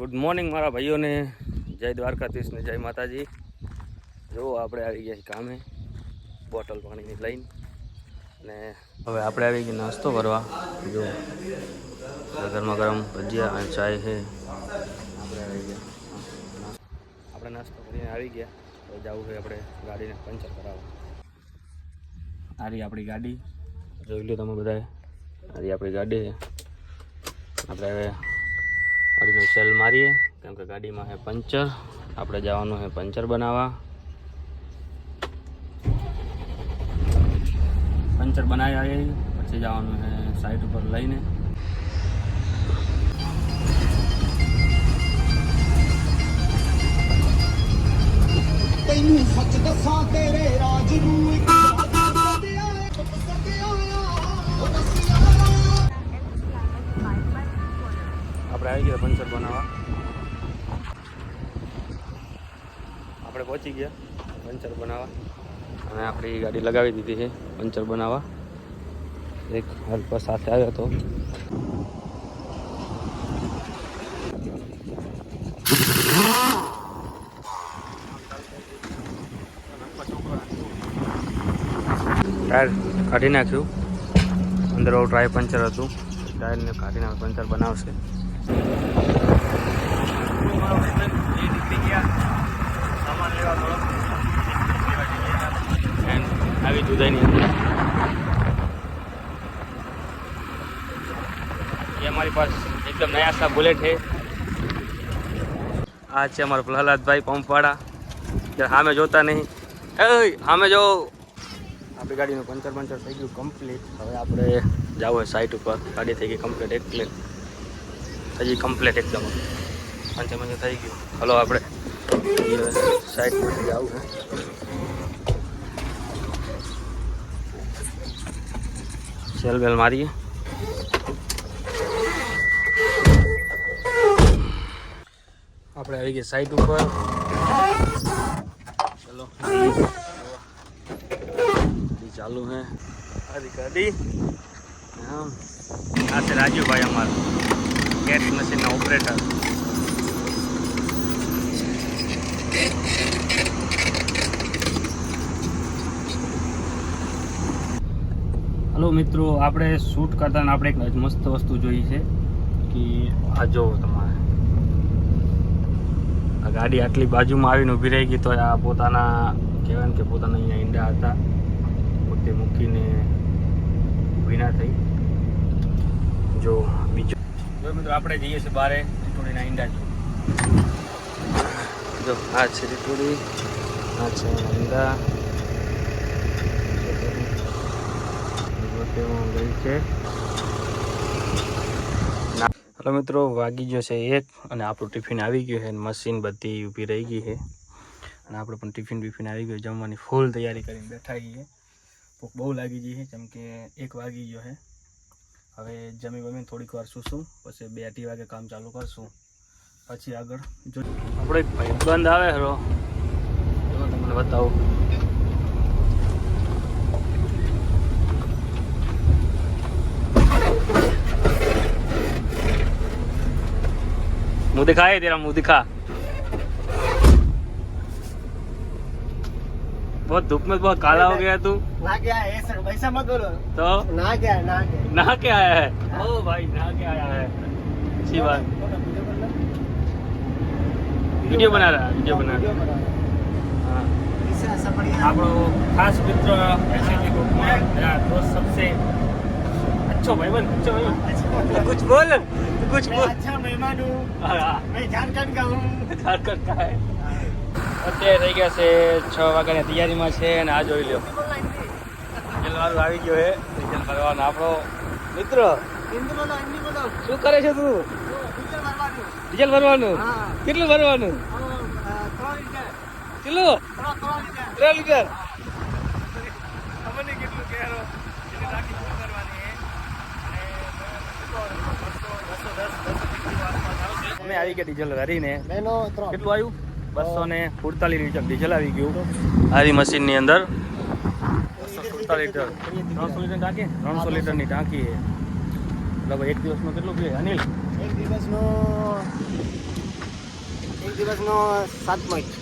Good morning મારા ભાઈઓને. જય દ્વારકાધીશ ને જય માતાજી. જો આપણે આવી ગયા કામે. બોટલ પાણીની લઈને. અને હવે આપણે આવી ગયા નાસ્તો કરવા. જો ગરમા ગરમ ભજીયા અને ચાય છે. આપણે આવી ગયા. આપણે નાસ્તો કરીને આવી ગયા. હવે જવું છે આપણે ગાડીને પંચર કરાવવા. આરી આપણી ગાડી. જોઈ લો તમે બધાએ. આરી આપણી ગાડી છે. આપણે હવે ઓરિજિનલ સેલ મારીએ, કેમ કે ગાડીમાં છે પંચર. આપણે જવાનું છે પંચર બનાવવા. પંચર બનાવી આવીએ પછી જવાનું છે સાઈડ ઉપર લઈને. તૈનું સચ દસાં તેરે રાજ પંચર બનાવવા. આપણે પહોંચી ગયા પંચર બનાવવા. અને આપણી ગાડી લગાવી દીધી છે પંચર બનાવવા. એક હેલ્પર સાથે આવ્યો હતો. ટાયર કાઢી નાખ્યું. અંદર એવું ટ્રાય પંચર હતું. ટાયરને નાખ્યું પંચર બનાવશે. આવી જુદાઈની અંદર પાસે એકદમ નયા સા બુલેટ છે આ છે અમારા પ્રહલાદભાઈ પંપવાડા સામે જોતા નહીં. એ સામે જો. આપણી ગાડીનું પંચર પંચર થઈ ગયું કમ્પ્લીટ હવે આપણે જાવ સાઈટ ઉપર. ગાડી થઈ ગઈ કમ્પ્લીટ એક પ્લેટ હજી કમ્પ્લીટ એકદમ પાંચે પાંચે થઈ ગયું. હલો આપણે સાઈડમાંથી આવું સેલ બેલ મારીએ. આપણે આવી ગયા સાઈડ ઉપર. ચલો ચાલુ હે. હરી આમ. આ છે રાજુભાઈ અમારા. ગેસ મશીનના ઓપરેટર હલો મિત્રો, આપણે શૂટ કરતા આપણે એક મસ્ત વસ્તુ જોઈ છે કે આ જો તમારે. આ ગાડી આટલી બાજુમાં આવીને ઊભી રહી ગઈ તો આ પોતાના, કહેવાય કે પોતાના અહીંયા ઈંડા હતા. પોતે મૂકીને ઊભી થઈ. જો બીજું જો મિત્રો આપણે જઈએ છીએ બારે ટીટોડીના ઈંડા જો, આ છે ટીટોડી આ છે ઈંડા. છે હલો મિત્રો, વાગી ગયો છે એક અને આપણું ટિફિન આવી ગયું છે મશીન બધી ઊભી રહી ગઈ છે. અને આપણે પણ ટિફિન બિફિન આવી ગયું જમવાની ફૂલ તૈયારી કરીને બેઠા ગઈએ ભૂખ બહુ લાગી ગઈ છે, જેમ કે એક વાગી ગયો છે. હવે જમી વમીને થોડીક વાર સુશું પછી બે અઢી વાગે કામ ચાલુ કરશું પછી આગળ જો આપણો એક ભાઈબંધ આવે હરો જો તમને બતાવું मुंह दिखा है तेरा मुंह दिखा बहुत धूप में बहुत काला हो गया तू ना क्या है ऐसा वैसा मत बोलो तो ना क्या है ना क्या है नहा के आया है ओ भाई नहा के आया है अच्छी बात वीडियो बना रहा है वीडियो बना रहा है हाँ इससे ऐसा बढ़िया આપણો ખાસ મિત્ર એસએજી ગ્રુપમાં मेरा दोस्त सबसे अच्छो भाईबंद अच्छो भाईबंद तो कुछ बोल तो कुछ मैं बोल अच्छा मेहमान हूँ हाँ, हाँ। मैं झारखंड का हूँ ઝારખંડ કા હે અત્યારે થઈ ગયા છે છ વાગ્યાની તૈયારીમાં છે અને આ જોઈ લો. જલવાળું આવી ગયો હે રિઝલ ભરવાનો આપણો મિત્ર. શું કરે છે તું? ડીઝલ ભરવાનું? કેટલું ભરવાનું? કેટલું? ત્રણ આવી ગયા ડીઝલ ભરીને. કેટલું આવ્યું? બસો ને સુડતાલીસ લીટર ડીઝલ આવી ગયું. આરી મશીનની અંદર. બસો સુડતાલીસ લીટર. ત્રણસો લીટર ટાંકી ત્રણસો લીટરની ટાંકી છે લગભગ એક દિવસમાં કેટલું પીએ અનિલ? એક દિવસનો દિવસનો સાત પોઈન્ટ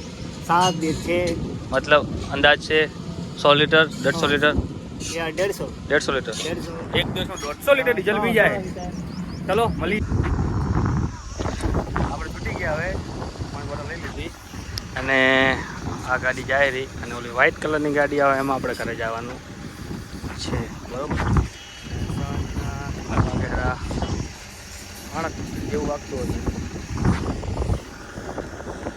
સાત દિવસ છે. મતલબ અંદાજ છે સો લીટર દોઢસો લીટર? દેડસો દેડસો લીટર. એક દિવસમાં દોઢસો લીટર ડીઝલ પી જાય. ચલો મળી. આપણે છૂટી ગયા હવે પાણી બોટલ લઈ લીધી અને આ ગાડી જાય રહી. અને ઓલી વ્હાઇટ કલરની ગાડી આવે, એમાં આપણે ઘરે જવાનું છે. બરાબર? જેવું વાગતું હતું